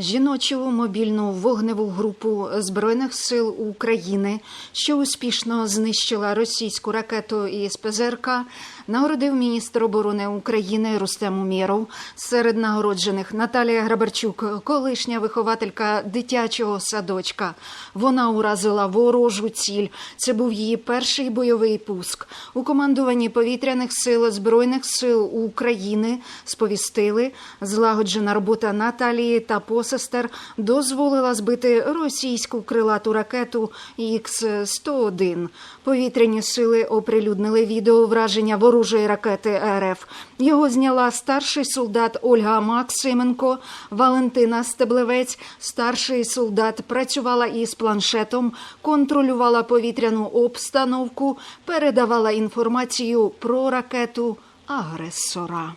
Жіночу мобільну вогневу групу збройних сил України, що успішно знищила російську ракету із ПЗРК, нагородив міністр оборони України Рустем Умєров. Серед нагороджених Наталія Грабарчук, колишня вихователька дитячого садочка. Вона уразила ворожу ціль. Це був її перший бойовий пуск. У командуванні повітряних сил збройних сил України сповістили злагоджена робота Наталії та посестер дозволила збити російську крилату ракету Х-101. Повітряні сили оприлюднили відео враження ворожої ракети РФ. Його зняла старший солдат Ольга Максименко, Валентина Стеблевець. Старший солдат працювала із планшетом, контролювала повітряну обстановку, передавала інформацію про ракету агресора.